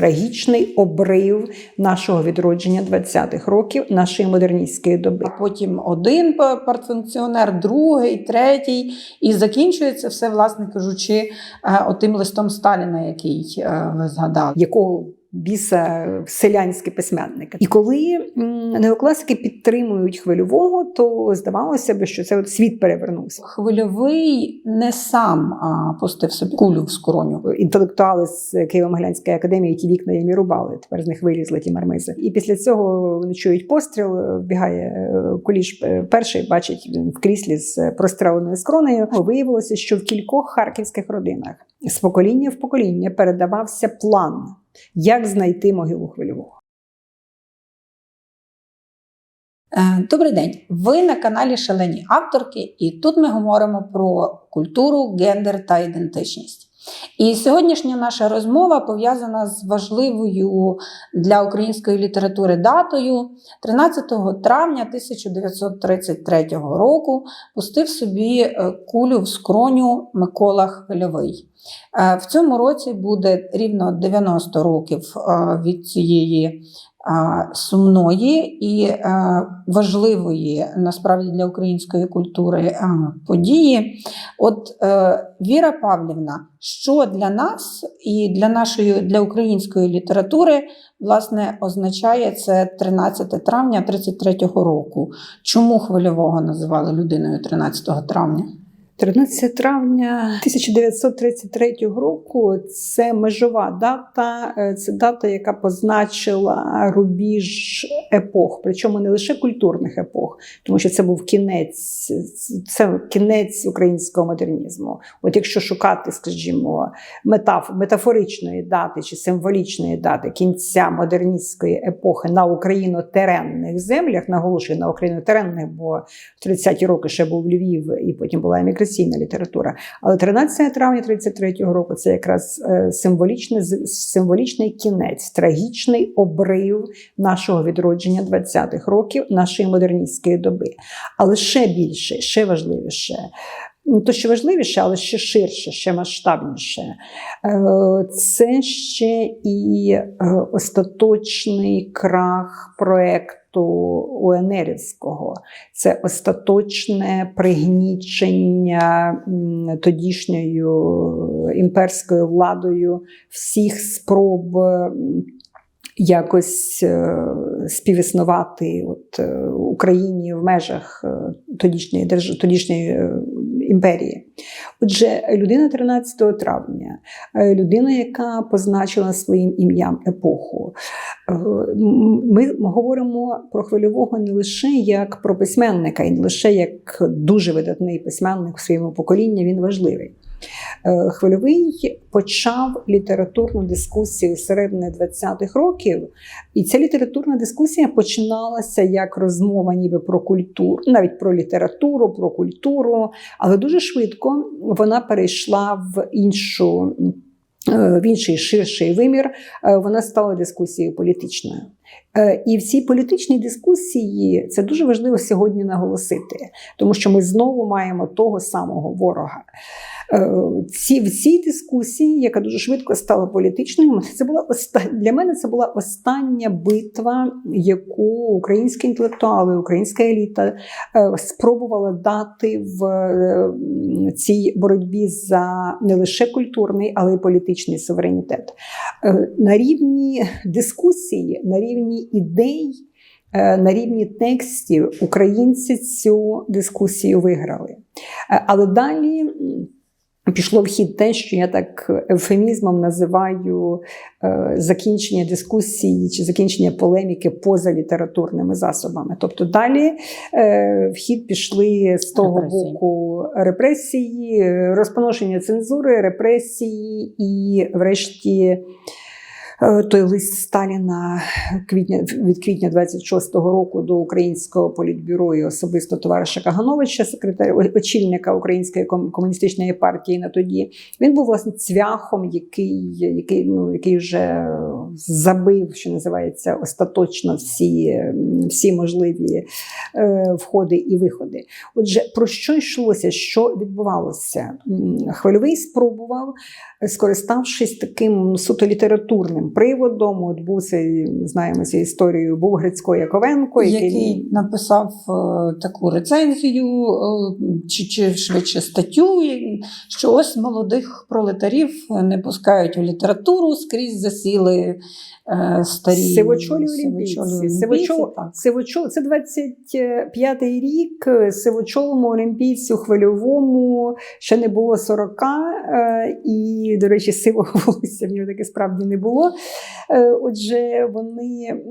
трагічний обрив нашого відродження 20-х років, нашої модерністської доби. Потім один партфункціонер, другий, третій, і закінчується все, власне кажучи, е, отим листом Сталіна, який е, ви згадали. якого біса селянські письменники. І коли неокласики підтримують хвильового, то здавалося б, що це от світ перевернувся. Хвильовий не сам а, пустив собі кулю в скроню. Інтелектуали з Києво-Могилянської академії ті вікна їм і рубали. Тепер з них вилізли ті мармизи. І після цього вони чують постріл. Вбігає е, куліш е, перший, бачить в кріслі з простреленою скронею. Виявилося, що в кількох харківських родинах з покоління в покоління передавався план, як знайти могилу хвильового. Е, Добрий день. Ви на каналі Шалені авторки, і тут ми говоримо про культуру, гендер та ідентичність. І сьогоднішня наша розмова пов'язана з важливою для української літератури датою 13 травня 1933 року пустив собі е, кулю в скроню Микола Хвильовий. Е, В цьому році буде рівно 90 років е, від цієї сумної і важливої насправді для української культури події. От е, Віра Павлівна, що для нас і для нашої для української літератури власне означає це 13 травня 33-го року? Чому хвильового називали людиною 13 травня? 13 травня 1933 року це межова дата, е, це дата, яка позначила рубіж епох, причому не лише культурних епох, тому що це був кінець, це кінець українського модернізму. От якщо шукати, скажімо, метаф, метафоричної дати чи символічної дати кінця модерністської епохи на україно-теренних землях, наголошую на україно-теренних, бо в 30-ті роки ще був Львів і потім була еміграційна література. Але 13 травня 33-го року це якраз е, символічний, символічний кінець, трагічний обрив нашого відродження 20-х років, нашої модерністської доби. Але ще більше, ще важливіше. Ну, то, що важливіше, але ще ширше, ще масштабніше. Е, Це ще і е, остаточний крах проекту УНРівського. Це остаточне пригнічення тодішньою імперською владою всіх спроб. Якось е, співіснувати от, е, Україні в межах е, тодішньої тодішньої імперії. Отже, людина 13 травня, е, людина, яка позначила своїм ім'ям епоху. Е, Ми говоримо про хвильового не лише як про письменника, і не лише як дуже видатний письменник у своєму поколінні, він важливий. Е, Хвильовий почав літературну дискусію середини 20-х років, і ця літературна дискусія починалася як розмова ніби про культуру, навіть про літературу, про культуру, але дуже швидко вона перейшла в іншу. е, В інший ширший вимір Е, вона стала дискусією політичною. І в цій політичній дискусії це дуже важливо сьогодні наголосити, тому що ми знову маємо того самого ворога. Е, Ці, в цій дискусії, яка дуже швидко стала політичною, це була для мене це була остання битва, яку українські інтелектуали, українська еліта е, спробувала дати в е, цій боротьбі за не лише культурний, але й політичний суверенітет. На рівні дискусії, на рівні ідей. На рівні текстів українці цю дискусію виграли. Але далі пішло в хід те, що я так евфемізмом називаю е, закінчення дискусії чи закінчення полеміки поза літературними засобами. Тобто далі е, в хід пішли з того Репресії. боку репресії, розпоношення цензури, репресії і, врешті. Е, Той лист Сталіна квітня від квітня 26-го року до українського політбюро і особисто товариша Кагановича, секретаря очільника Української ком- комуністичної партії на тоді. Він був власне цвяхом, який, який, ну, який вже забив, що називається, остаточно всі, всі можливі е, входи і виходи. Отже, про що йшлося, що відбувалося? Хвильовий спробував, е, скориставшись таким суто літературним приводом, от був цей, знаємо цю історію, був Грицько Яковенко, який, який написав е, таку рецензію, е, чи, чи швидше статтю, що ось молодих пролетарів не пускають у літературу, скрізь засіли е, старі Сивочолі олімпійці. Сивочол-. Сивочол, це 25-й рік. Сивочолому олімпійцю хвильовому ще не було 40, е, і, до речі, сивого волосся в нього таке справді не було. Е, Отже, вони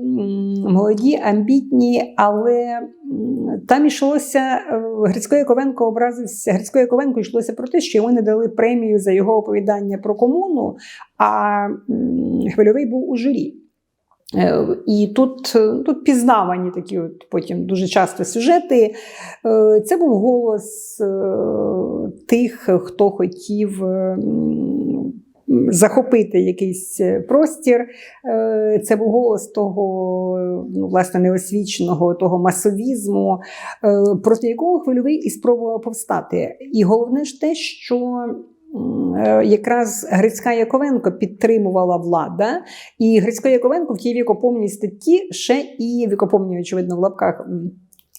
молоді, амбітні, але там йшлося е, Грицько Яковенко образився. Грицько Яковенко йшлося про те, що йому не дали премію за його оповідання про комуну, а Хвильовий був у журі. Е, І тут, тут пізнавані такі от потім дуже часто сюжети. Це був голос тих, хто хотів. Захопити якийсь е, простір, Е, це був голос того, ну, власне, неосвіченого того масовізму, е, проти якого хвильовий і спробував повстати. І головне ж те, що якраз Грицька Яковенко підтримувала влада, і Грицько Яковенко в тій вікопомній статті ще і вікопомній, очевидно, в лапках.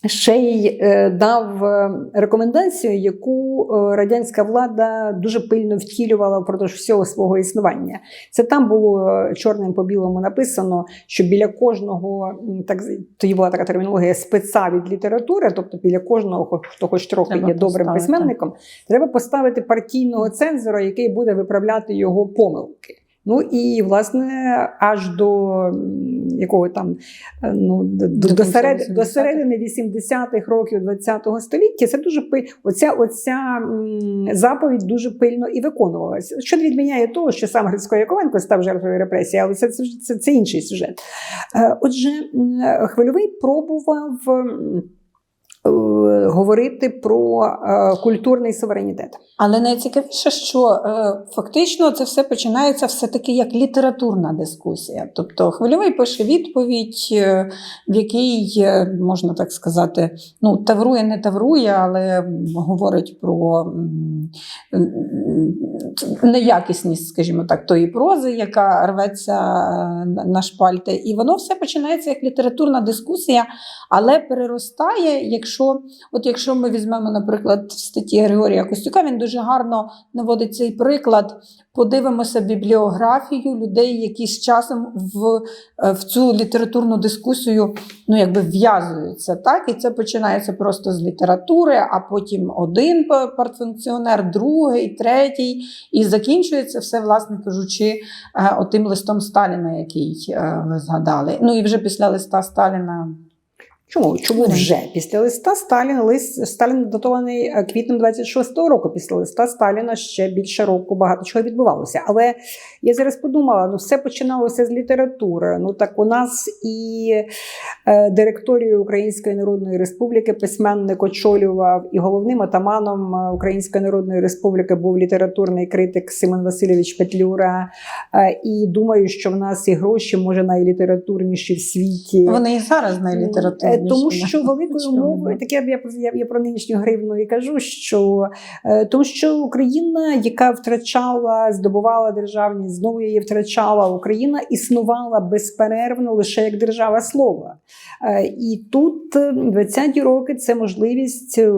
Ще й е, дав е, рекомендацію, яку е, радянська влада дуже пильно втілювала впродовж всього свого існування. Це там було чорним по білому написано, що біля кожного так тоді була така термінологія спеца від літератури, тобто біля кожного, хто хоч трохи Треба є добрим письменником, треба поставити партійного цензора, який буде виправляти його помилки. Ну і власне аж до якого там е, ну до, До до, серед, до середини 80-х років 20-го століття це дуже пи... оця, оця заповідь дуже пильно і виконувалася. Що не відміняє того, що сам Грицько Яковенко став жертвою репресій, але це, це, це, це інший сюжет. Е, Отже, м, хвильовий пробував. Е, Говорити про е, культурний суверенітет. Але найцікавіше, що е, фактично це все починається все-таки як літературна дискусія. Тобто хвильовий пише відповідь, в якій, можна так сказати, ну, таврує, не таврує, але говорить про неякісність, скажімо так, тої прози, яка рветься на шпальти. І воно все починається як літературна дискусія, але переростає, якщо, от якщо ми візьмемо, наприклад, в статті Григорія Костюка, він дуже гарно наводить цей приклад. Подивимося бібліографію людей, які з часом в, е, в цю літературну дискусію ну, якби в'язуються. Так? І це починається просто з літератури, а потім один партфункціонер, другий, третій, і закінчується все, власне кажучи, е, отим листом Сталіна, який е, ви згадали. Ну і вже після листа Сталіна Чому? Чому вже? Після листа Сталіна, лист Сталін датований е, квітнем 26-го року. Після листа Сталіна ще більше року багато чого відбувалося. Але я зараз подумала: ну все починалося з літератури. Ну так у нас і е, директорію Української Народної Республіки письменник очолював, і головним атаманом е, Української Народної Республіки був літературний критик Симон Васильович Петлюра. Е, і думаю, що в нас і гроші може найлітературніші в світі. вони і зараз Е, найлітературніші. Тому що великою мовою, таке я, я, я про нинішню гривну і кажу, що е, тому що Україна, яка втрачала, здобувала державність, знову її втрачала, Україна існувала безперервно лише як держава слова. Е, і тут е, 20-ті роки це можливість, е,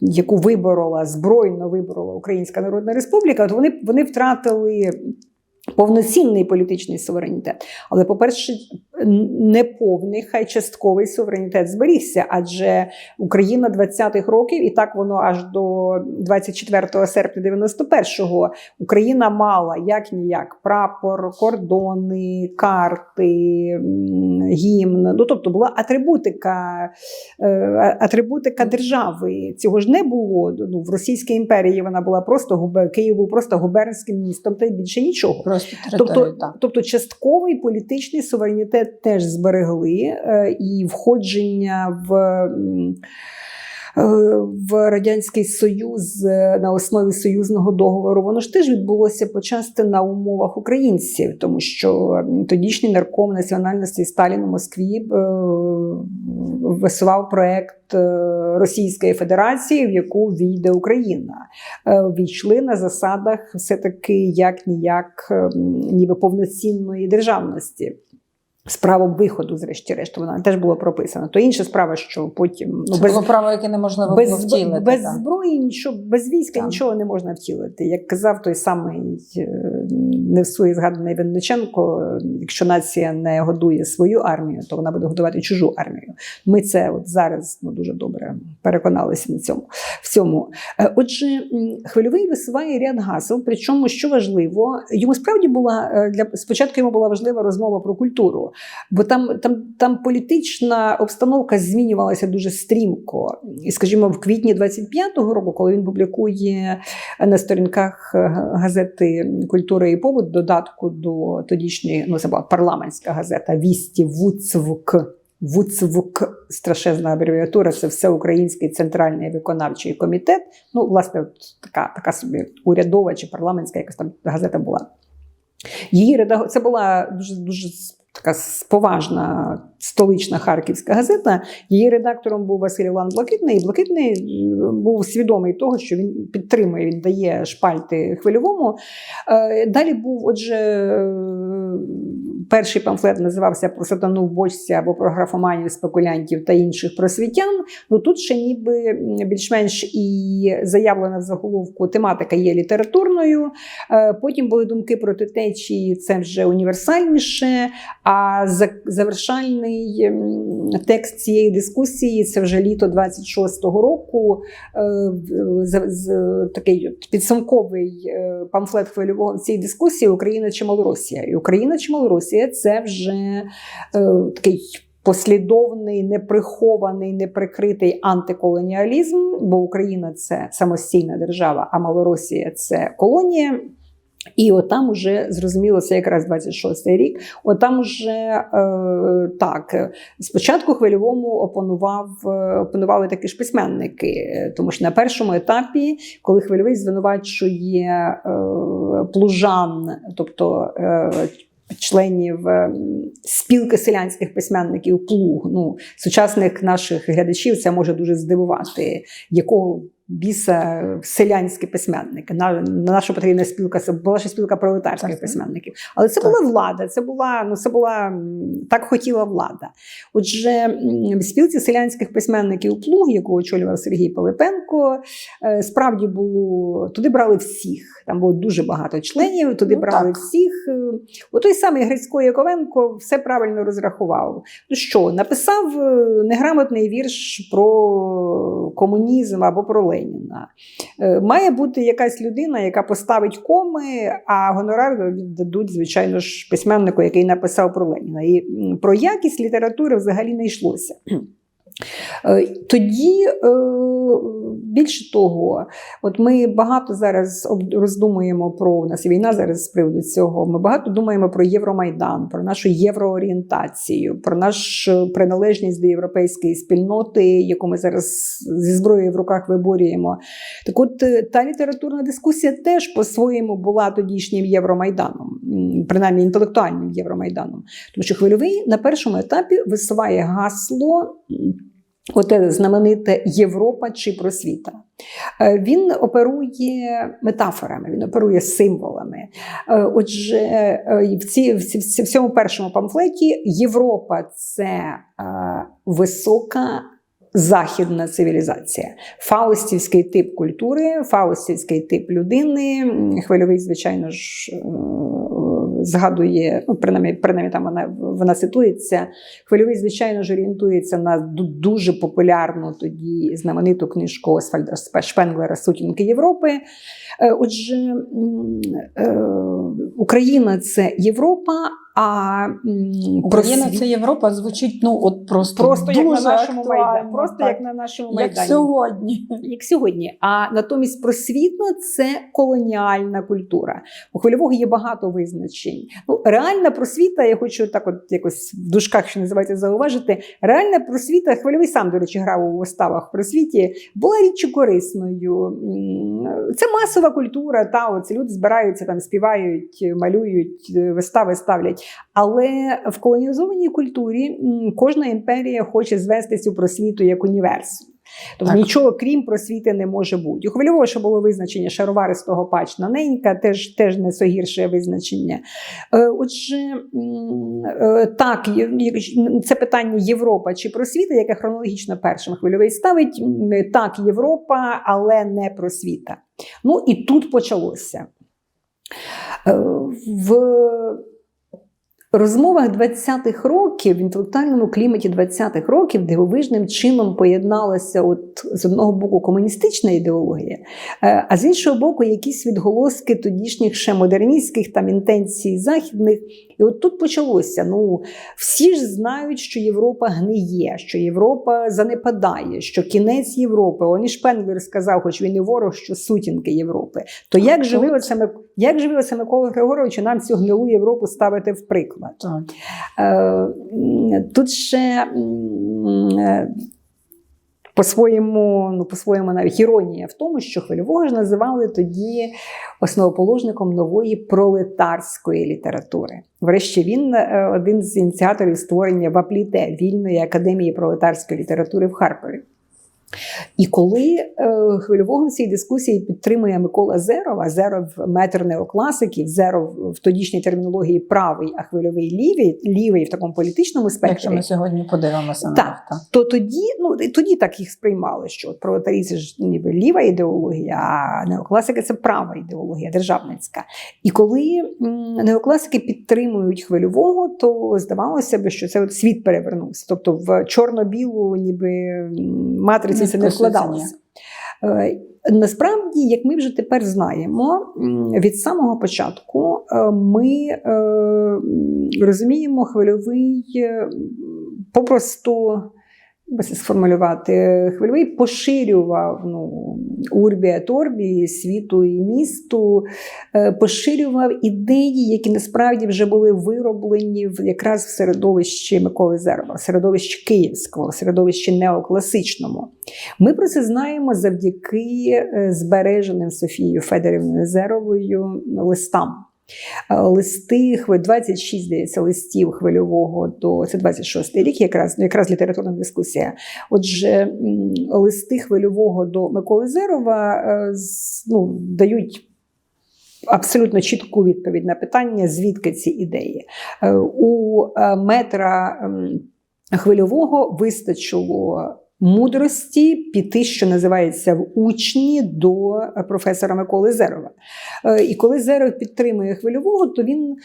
яку виборола, збройно виборола Українська Народна Республіка. От вони, вони втратили. Повноцінний політичний суверенітет, але, по-перше, неповний, хай частковий суверенітет зберігся, адже Україна 20-х років, і так воно аж до 24 серпня 91-го Україна мала як ніяк прапор, кордони, карти, гімн. Ну тобто була атрибутика, е, атрибутика держави. Цього ж не було. Ну, в Російській імперії вона була просто губе- Київ був просто губернським містом, та й більше нічого. Просто Тобто, тобто частковий політичний суверенітет теж зберегли, е, і входження в. в Радянський Союз е, на основі союзного договору, воно ж теж відбулося почасти на умовах українців, тому що тодішній нарком національності Сталін у Москві е, висував проект е, Російської Федерації, в яку війде Україна. Е, Війшли на засадах все-таки як ніяк, ніби повноцінної державності. З правом виходу, зрешті-решт, вона теж було прописано. То інша справа, що потім Це було право, яке неможливо без, було втілити. без так. зброї, нічого, без війська Так. нічого не можна втілити. Як казав той самий е, не в суї згаданий Винниченко, е, якщо нація не годує свою армію, то вона буде годувати чужу армію. Ми це от зараз ну, дуже добре переконалися на цьому. В цьому. Е, Отже, хвильовий висуває ряд гасел. Причому, що важливо, йому справді була для спочатку йому була важлива розмова про культуру. Бо там, там, там політична обстановка змінювалася дуже стрімко. І, скажімо, в квітні 25-го року, коли він публікує на сторінках е, газети Культура і побут додатку до тодішньої, ну це була парламентська газета Вісті Вуцвк. ВУЦВК, страшезна абревіатура, це всеукраїнський центральний виконавчий комітет. Ну, власне, от така, така собі урядова чи парламентська якась там газета була. Її редаго... Це була дуже дуже така поважна столична харківська газета. Її редактором був Василь Іван Блакитний. І Блакитний е, був свідомий того, що він підтримує, він дає шпальти хвильовому. Е, Далі був, отже, перший памфлет називався Про сатану в бочці або про графоманів, спекулянтів та інших просвітян. Ну тут ще ніби більш-менш і заявлена в заголовку тематика є літературною. Е, Потім були думки про течії, це вже універсальніше. А завершальний текст цієї дискусії це вже літо 26-го року. Е, Такий підсумковий е, памфлет в цій дискусії Україна чи Малоросія. І Україна чи Малоросія це вже е, такий. Послідовний, неприхований, неприкритий антиколоніалізм, бо Україна це самостійна держава, а Малоросія це колонія. І отам уже зрозуміло, це якраз 26-й рік. Отам уже е, так. Спочатку хвильовому опонував, е, опонували такі ж письменники, тому що на першому етапі, коли хвильовий звинувачує е, плужан, тобто е, членів е, спілки селянських письменників плуг. Ну, сучасних наших глядачів це може дуже здивувати, якого біса селянські письменники. На, на наша потрібна спілка це була ще спілка пролетарських Так. письменників. Але це Так. була влада, це була, ну, це була так хотіла влада. Отже, в спілці селянських письменників плуг, яку очолював Сергій Пилипенко, е, справді було туди брали всіх. Там було дуже багато членів, туди Ну, брали так. всіх. Е, О той самий Грицько Яковенко все правильно розрахував. Ну що, написав е, неграмотний вірш про комунізм або про Леніна. Е, Має бути якась людина, яка поставить коми, а гонорар віддадуть, звичайно ж, письменнику, який написав про Леніна. І про якість літератури взагалі не йшлося. Е, Тоді, е, більше того, от ми багато зараз роздумуємо про у нас війна зараз з приводу цього. Ми багато думаємо про Євромайдан, про нашу євроорієнтацію, про нашу приналежність до європейської спільноти, яку ми зараз зі зброєю в руках виборюємо. Так от е, та літературна дискусія теж по-своєму була тодішнім Євромайданом, принаймні інтелектуальним Євромайданом. Тому що хвильовий на першому етапі висуває гасло. Оте знамените Європа чи просвіта. Е, Він оперує метафорами, він оперує символами. Е, Отже, е, в, ці, в, ці, в цьому першому памфлеті Європа це висока. Західна цивілізація, фаустівський тип культури, фаустівський тип людини. Хвильовий, звичайно ж, згадує, ну, принаймні, принаймні там вона, вона цитується. Хвильовий, звичайно ж, орієнтується на дуже популярну тоді знамениту книжку Освальда Шпенглера Сутінки Європи. Е, Отже, е, Україна це Європа, А Україна це Європа звучить ну от просто, просто як на нашому актуально, майдані. Просто так. як на нашому як майдані. сьогодні. як сьогодні. А натомість просвітно це колоніальна культура. У хвильового є багато визначень. Ну, реальна просвіта, я хочу так, от якось в дужках, що називається, зауважити. Реальна просвіта, хвильовий сам, до речі, грав у виставах в просвіті, була річчю корисною. Це масова культура, та от люди збираються там, співають, малюють, е, вистави ставлять. Але в колонізованій культурі кожна імперія хоче звести цю просвіту як універсум. Тобто Так. нічого крім просвіти не може бути. У хвильового було визначення шароваристого пачна ненька, теж, теж не гірше визначення. Е, Отже, е, так, це питання Європа чи просвіта, яке хронологічно першим хвильовий ставить. Так, Європа, але не просвіта. Ну і тут почалося. Е, В розмовах 20-х років, в інтелектуальному кліматі 20-х років, дивовижним чином поєдналася от з одного боку комуністична ідеологія, е, а з іншого боку, якісь відголоски тодішніх ще модерністських там інтенцій західних. І от тут почалося. Ну, всі ж знають, що Європа гниє, що Європа занепадає, що кінець Європи. Он і Шпенглер сказав, хоч він і ворог, що сутінки Європи. То як же ви оце, Мик- як же ви оце Микола Григоровичу нам цю гнилу Європу ставите в приклад? Так. Е, Тут ще е, по-своєму, ну, по-своєму навіть іронія в тому, що хвильового ж називали тоді основоположником нової пролетарської літератури. Врешті він е, один з ініціаторів створення ВАПЛІТЕ вільної академії пролетарської літератури в Харкові. І коли е, хвильового в цій дискусії підтримує Микола Зеров, а Зеров метр неокласиків, Зеров в тодішній термінології правий, а хвильовий лівий, лівий в такому політичному Якщо спектрі, ми сьогодні подивимося на Так. то тоді, ну тоді так їх сприймали, що пролетарі це ж ніби ліва ідеологія, а неокласика це права ідеологія, державницька. І коли неокласики підтримують хвильового, то здавалося б, що це от світ перевернувся. Тобто в чорно-білу, ніби матриці Це не вписується. Е, Насправді, як ми вже тепер знаємо, від самого початку е, ми е, розуміємо хвильовий попросту. Сформулювати, хвильовий поширював ну, урбі торбі світу і місту, е, поширював ідеї, які насправді вже були вироблені якраз в середовищі Миколи Зерова, в середовищі київського, середовищі неокласичному. Ми про це знаємо завдяки е, збереженим Софією Федорівною Зеровою листам. Листи, 26, здається, листів хвильового до це 26 рік, якраз, ну, якраз літературна дискусія. Отже, листи хвильового до Миколи Зерова е, ну, дають абсолютно чітку відповідь на питання, звідки ці ідеї. Е, У е, метра хвильового вистачило мудрості піти, що називається в учні до е, професора Миколи Зерова. Е, І коли Зеров підтримує хвильового, то він.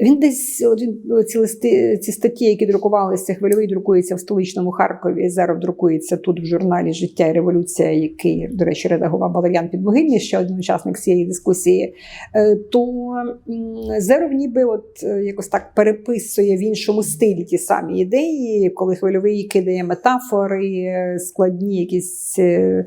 Він десь він, ці листи, ці статті, які друкувалися, хвильовий друкується в столичному Харкові. Зеров друкується тут в журналі Життя і революція, який, до речі, редагував Балер'ян Підмогильний, ще один учасник цієї дискусії. Е, То Зеров ніби от е, якось так переписує в іншому стилі ті самі ідеї, коли хвильовий кидає метафори, е, складні якісь е,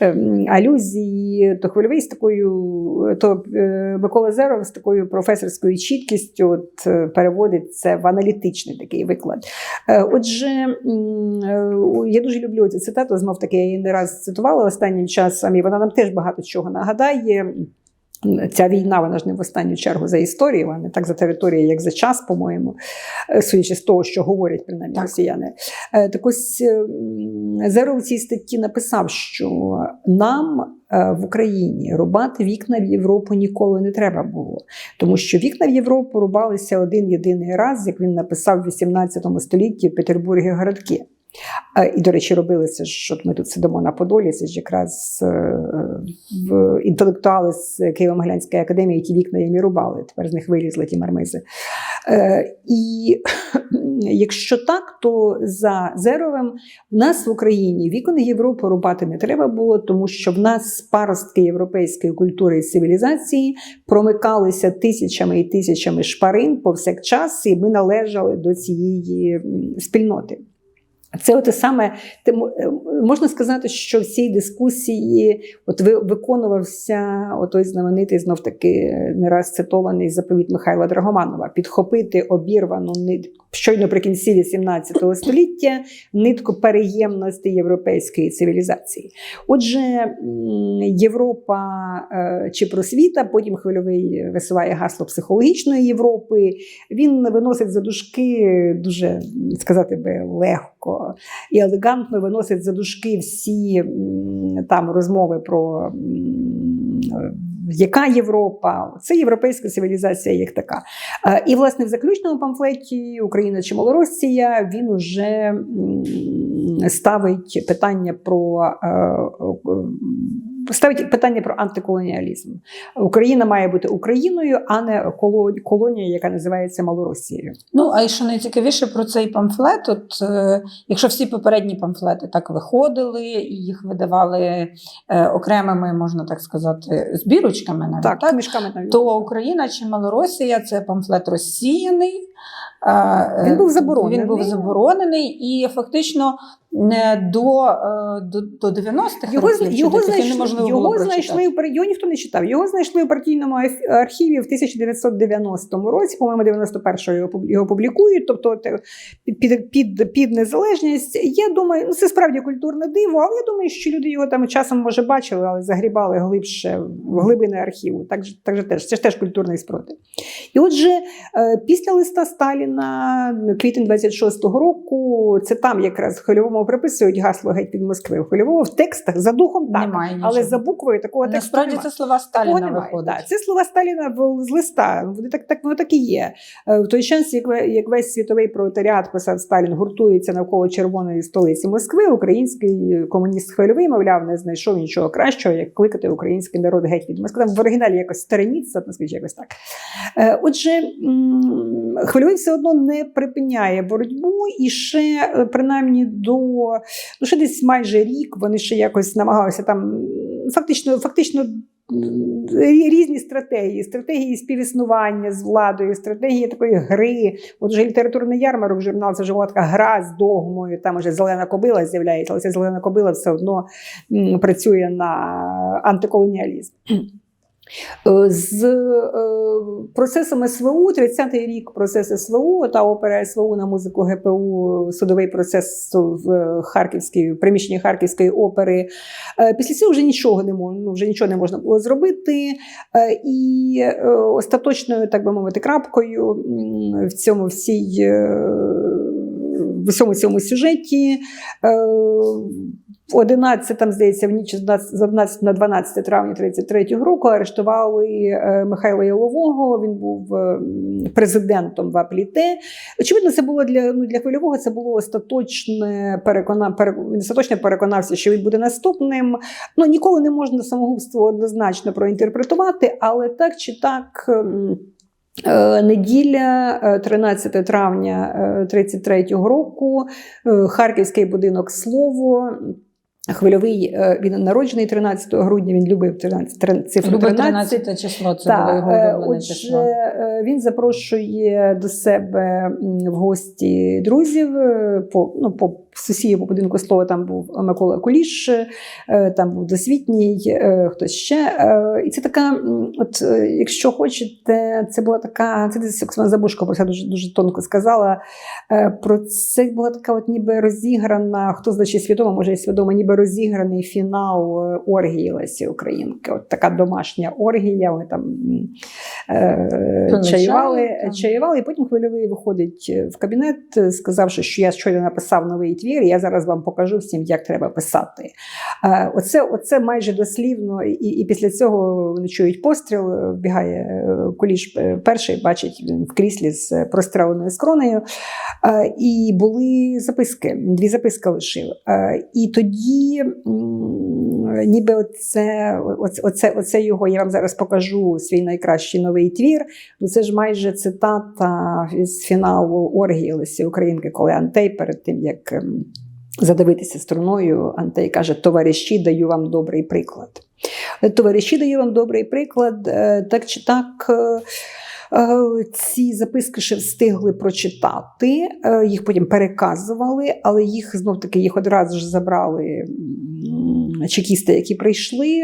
ем, алюзії, то хвильовий з такою, то е, Микола Зеров з такою професорською чіткістю от, е, переводить це в аналітичний такий виклад. Е, Отже, е, я дуже люблю цю цитату, знов таки я її не раз цитувала останнім часом, і вона нам теж багато чого нагадає. Ця війна, вона ж не в останню чергу за історію, вона не так за територією, як за час, по-моєму, е, судячи з того, що говорять принаймні Так. росіяни. Е, Так ось Зеров у цій статті написав, що нам е, в Україні рубати вікна в Європу ніколи не треба було, тому що вікна в Європу рубалися один єдиний раз, як він написав в 18 столітті в Петербургі городки. І, до речі, робили це ж, ми тут сидимо на Подолі, це ж якраз е, в інтелектуали з Києво-Могилянської академії ті вікна їм і рубали. Тепер з них вилізли ті мармизи. Е, І якщо так, то за Зеровим в нас в Україні вікон Європи рубати не треба було, тому що в нас паростки європейської культури і цивілізації промикалися тисячами і тисячами шпарин повсякчас, і ми належали до цієї спільноти. Це те саме е, можна сказати, що в цій дискусії от виконувався отой знаменитий знов таки не раз цитований заповіт Михайла Драгоманова підхопити обірвану нитку щойно наприкінці 18 століття нитку переємності європейської цивілізації. Отже, Європа е, чи просвіта, потім хвильовий висуває гасло психологічної Європи. Він виносить за дужки дуже сказати би легко і елегантно виносить за дужки всі там розмови про яка Європа, це європейська цивілізація як така. І, власне, в заключному памфлеті Україна чи Малоросія він уже ставить питання про е, ставить питання про антиколоніалізм. Україна має бути Україною, а не колонією, яка називається Малоросією. Ну, а й що найцікавіше про цей памфлет, от е, якщо всі попередні памфлети так виходили, і їх видавали е, окремими, можна так сказати, збірочками, навіть Так, так, мішками навіть. то Україна чи Малоросія це памфлет розсіяний. е, Він був заборонений. Він був заборонений, і фактично не до, е, до, до 90-х Його, років його, знайшли, його знайшли в його ніхто не читав. Його знайшли у партійному архіві в 1990 році, по-моєму, 91-го його публікують. Тобто під, під, під, під незалежність. Я думаю, ну це справді культурне диво, але я думаю, що люди його там часом може бачили, але загрібали глибше в глибини архіву. Так, так же теж це ж теж культурний спротив. І отже, е, після листа Сталіна, квітень 26-го року, це там якраз Хвильовому приписують гасло геть від Москви. У Хвильового в текстах за духом так, Немає але за буквою такого тексту Насправді немає. це слова Такого Сталіна немає. виходить. Да, це слова Сталіна з листа. Вони так, так, воно так і є. Е, В той час, як, як весь світовий пролетаріат писав Сталін, гуртується навколо червоної столиці Москви, український комуніст хвильовий, мовляв, не знайшов нічого кращого, як кликати український народ геть від Москви. Там в оригіналі якось стареніться, наскільки якось так. Е, Отже, хвильовий все одно не припиняє боротьбу і ще е, принаймні до ну, ще десь майже рік вони ще якось намагалися там фактично, фактично. Різні стратегії, стратегії співіснування з владою, стратегії такої гри. От вже літературний ярмарок, журнал це вже була така гра з догмою. Там вже зелена кобила з'являється, але ця зелена кобила все одно працює на антиколоніалізм. Е, З е, процесом СВУ, 30-й рік процес СВУ та опера СВУ на музику ГПУ, судовий процес в Харківській приміщенні Харківської опери. Е, Після цього вже нічого не можна, ну, вже нічого не можна було зробити. Е, І е, остаточною, так би мовити, крапкою в цьому всій. В усьому цьому сюжеті е, 11, там, здається, в ніч з 11 на 12 травня 33-го року арештували е, Михайла Ялового. Він був е, президентом в Апліте. Очевидно, це було для, ну, для хвильового це було остаточне перекона, пере, він остаточно переконався, що він буде наступним. Ну, ніколи не можна самогубство однозначно проінтерпретувати, але так чи так. Е, Неділя, е, 13 травня 33-го року, е, Харківський будинок Слово. Хвильовий е, він народжений 13 грудня. Він любив 13, цифру Любить 13. 13 число, це Так, було його е, улюблене Отже, число. е, він запрошує до себе в гості друзів. е, По, ну, по сусідів по будинку слова там був Микола Куліш, е, там був досвітній, е, хтось ще. Е, І це така, от якщо хочете, це була така, це десь Оксана Забушко про це дуже, дуже тонко сказала. Про це була така, от ніби розіграна, хто значить свідомо, може і свідомо, ніби розіграний фінал оргії Лесі Українки. От така домашня оргія. Вони там е, чаювали, чаювали, і потім хвильовий виходить в кабінет, сказавши, що я щойно написав новий твір, я зараз вам покажу всім, як треба писати. Е, Оце, оце майже дослівно, і, і після цього вони чують постріл, е, вбігає е, куліш перший, бачить в кріслі з простреленою скронею. І були записки, дві записки лишив. І тоді Ніби оце, оце, оце, його, я вам зараз покажу свій найкращий новий твір. Ну це ж майже цитата з фіналу оргії Лесі Українки, коли Антей перед тим як ем, задивитися струною, Антей каже: Товариші, даю вам добрий приклад. Е, Товариші, даю вам добрий приклад. Е, Так чи так. Е, е, Ці записки ще встигли прочитати, е, їх потім переказували, але їх знов таки їх одразу ж забрали чекісти, які прийшли.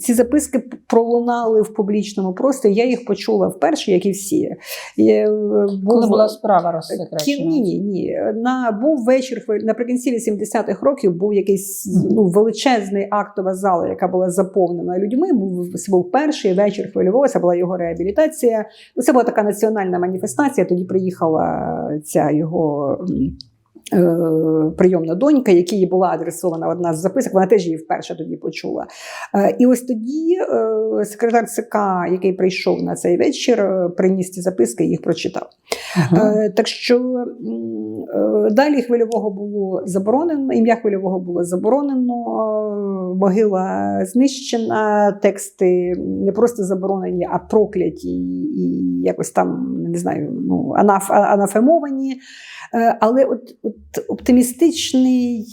Ці записки пролунали в публічному просторі. Я їх почула вперше, як і всі. Я, е, Коли була справа розсекречена? Ні, ні, ні. На був вечір наприкінці 80-х років. Був якийсь ну величезний актова зала, яка була заповнена людьми. Був це був перший вечір хвильового. Це була його реабілітація. Ну, це була така національна маніфестація. Тоді приїхала ця його. Е, Прийомна донька, якій була адресована одна з записок, вона теж її вперше тоді почула. Е, І ось тоді е, секретар ЦК, який прийшов на цей вечір, приніс ці записки і їх прочитав. Е, Так що далі хвильового було заборонено, ім'я хвильового було заборонено, могила знищена, тексти не просто заборонені, а прокляті і якось там не знаю, ну анаф, анафемовані. Е, Але от, от оптимістичний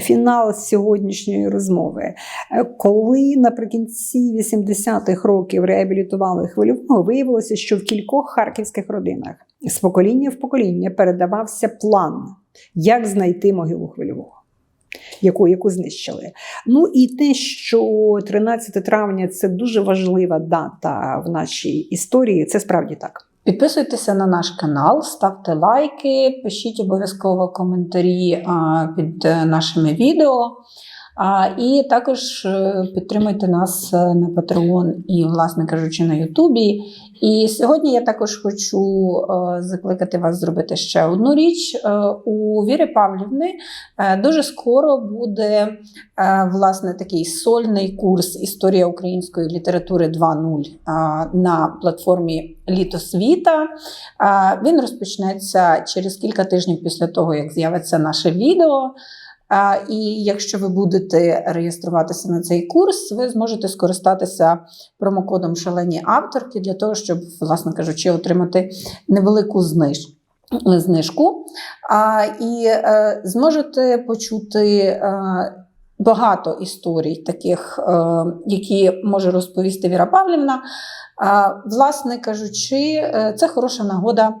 фінал сьогоднішньої розмови, Е, коли наприкінці 80-х років реабілітували хвильового, виявилося, що в кількох харківських родинах з покоління в покоління передавався план, як знайти могилу хвильового. Яку, яку знищили. Ну і те, що 13 травня це дуже важлива дата в нашій історії, це справді так. Підписуйтеся на наш канал, ставте лайки, пишіть обов'язково коментарі під е, нашими відео. І також е, підтримуйте нас е, на Patreon і, власне кажучи, на Ютубі. І сьогодні я також хочу е, закликати вас зробити ще одну річ. У Віри Павлівни дуже скоро буде власне такий сольний курс Історія української літератури 2.0 е, на платформі Літосвіта. Він розпочнеться через кілька тижнів після того, як з'явиться наше відео. І якщо ви будете реєструватися на цей курс, ви зможете скористатися промокодом шалені авторки для того, щоб, власне кажучи, отримати невелику зниж, знижку. І е, зможете почути. е, Багато історій, таких, е, які може розповісти Віра Павлівна. Власне кажучи, це хороша нагода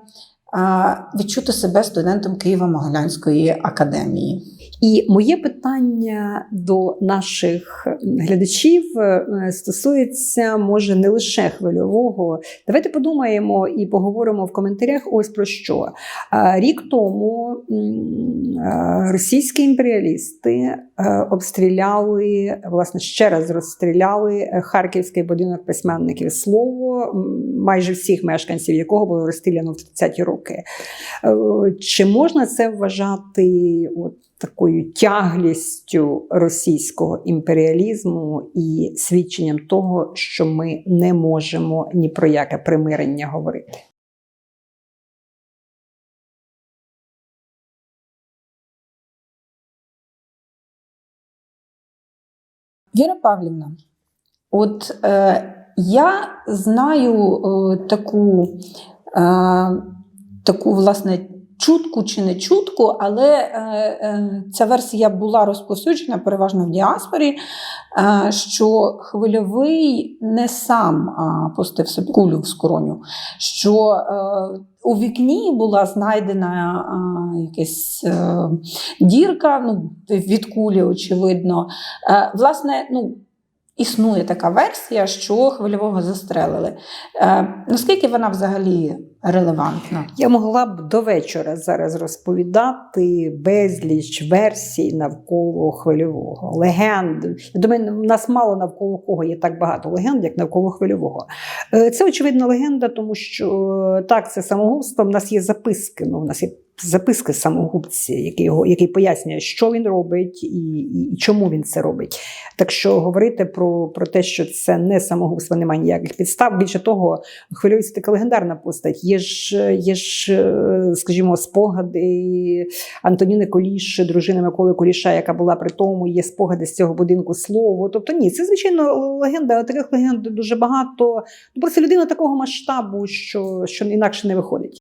відчути себе студентом Києво-Могилянської академії. І моє питання до наших глядачів е, стосується, може, не лише хвильового. Давайте подумаємо і поговоримо в коментарях ось про що. Рік тому е, російські імперіалісти е, обстріляли, власне, ще раз розстріляли е, харківський будинок письменників слово, майже всіх мешканців якого було розстріляно в 30-ті роки. Е, Чи можна це вважати от такою тяглістю російського імперіалізму і свідченням того, що ми не можемо ні про яке примирення говорити? Віра Павлівна, от е, я знаю е, таку, е, таку, власне, чутку чи не чутку, але е, е, ця версія була розповсюджена переважно в діаспорі, е, що хвильовий не сам пустив собі кулю в скроню, що у вікні була знайдена якась дірка ну, від кулі, очевидно. Власне, ну, існує така версія, що хвильового застрелили. Е, наскільки вона взагалі релевантна? Я могла б до вечора зараз розповідати безліч версій навколо хвильового, легенд. Я думаю, нас мало навколо кого є так багато легенд, як навколо хвильового. Е, Це очевидна легенда, тому що е, так, це самогубство. У нас є записки. Ну, у нас є записки самогубці, який його який пояснює, що він робить і, і, і чому він це робить. Так що говорити про, про те, що це не самогубство, немає ніяких підстав. Більше того, хвилюється така легендарна постать. Є ж, є ж, е, скажімо, спогади Антоніни Коліш, дружини Миколи Коліша, яка була при тому, є спогади з цього будинку слово. Тобто, ні, це звичайно легенда, таких легенд дуже багато. Просто людина такого масштабу, що, що інакше не виходить.